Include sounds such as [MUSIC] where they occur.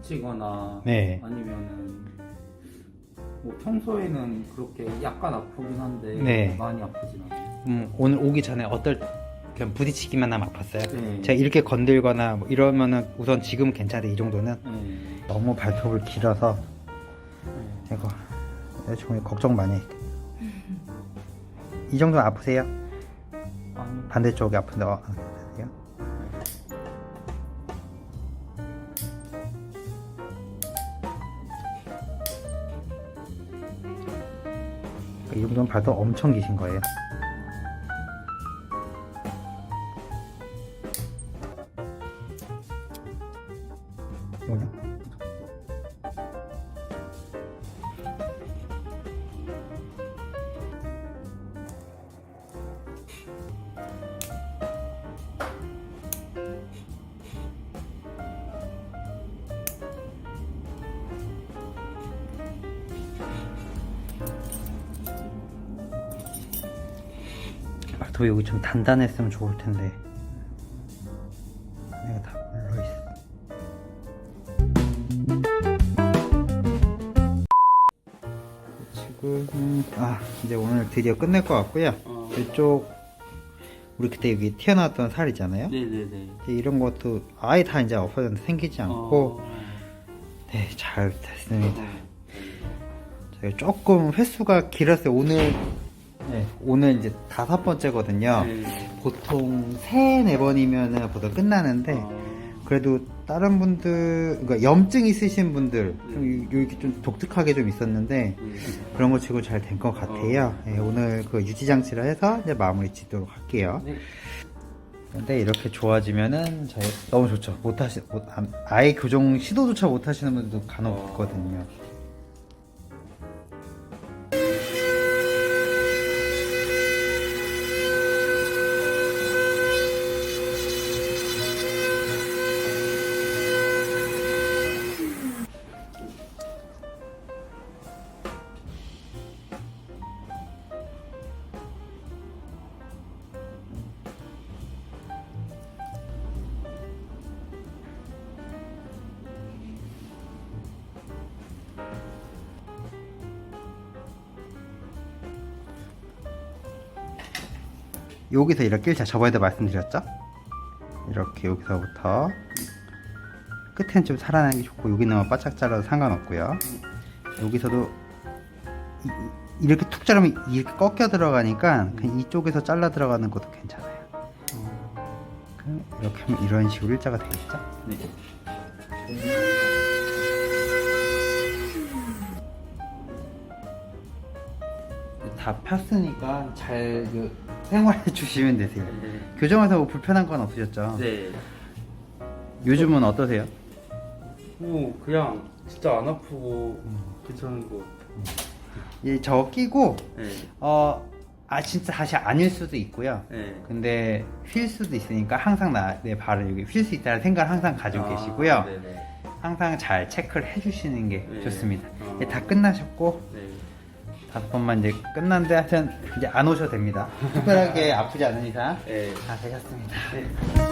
다치거나 네. 아니면은 뭐 평소에는 그렇게 약간 아프긴 한데 네. 많이 아프진 않아요. 음, 오늘 오기 전에 어떨 그냥 부딪히기만 하면 아팠어요? 네. 제가 이렇게 건들거나 뭐 이러면은 우선 지금 괜찮은데 이 정도는 네. 너무 발톱을 길어서 네. 이거 여자친구이 걱정 많이 해. 이 정도는 아프세요? 아니, 반대쪽이 아픈데 어, 이 정도면 발톱 엄청 기신 거예요. 발톱 여기 좀 단단했으면 좋을 텐데 내가 다 물러 있어. 지금 아 이제 오늘 드디어 끝낼 것 같고요. 어. 이쪽 우리 그때 여기 튀어나왔던 살 있잖아요. 네네네. 이런 것도 아예 다 이제 없어졌는데 생기지 않고 어. 네잘 됐습니다. 저희 조금 횟수가 길었어요. 오늘 네, 오늘 이제 다섯 번째거든요. 네. 보통 세네 번이면은 보통 끝나는데 어. 그래도 다른 분들 그러니까 염증 있으신 분들 좀 네. 요- 여기 좀 독특하게 좀 있었는데 네. 그런 거 치고 잘 된 것 같아요. 어. 네, 오늘 그 유지 장치를 해서 이제 마무리 짓도록 할게요. 네. 근데 이렇게 좋아지면은 저희 너무 좋죠. 못 하시 못, 아- 아예 교정 시도조차 못 하시는 분들도 간혹 어. 있거든요. 여기서 이렇게 제가 저번에도 말씀드렸죠? 이렇게 여기서부터 끝에는 좀 살아나는 게 좋고 여기는 바짝 잘라도 상관없고요. 여기서도 이, 렇게툭 자르면 이렇게 꺾여 들어가니까 그냥 이쪽에서 잘라 들어가는 것도 괜찮아요. 이렇게 하면 이런 식으로 일자가 되겠죠? 네. 다 폈으니까 잘 그, 생활해 [LAUGHS] 주시면 되세요. 네. 교정에서 뭐 불편한 건 없으셨죠? 네. 요즘은 어떠세요? 뭐 그냥 진짜 안 아프고 괜찮은 거. 예, 저거 끼고 네. 어, 아 진짜 다시 아닐 수도 있고요. 네. 근데 휠 수도 있으니까 항상 나, 내 발을 여기 휠 수 있다는 생각을 항상 가지고 아, 계시고요. 네네. 항상 잘 체크를 해주시는 게 네. 좋습니다. 어. 예, 다 끝나셨고 네. 다섯 번만 이제 끝났는데 하여튼 이제 안 오셔도 됩니다. 특별하게 아프지 않은 이상 네. 다 되셨습니다. 네.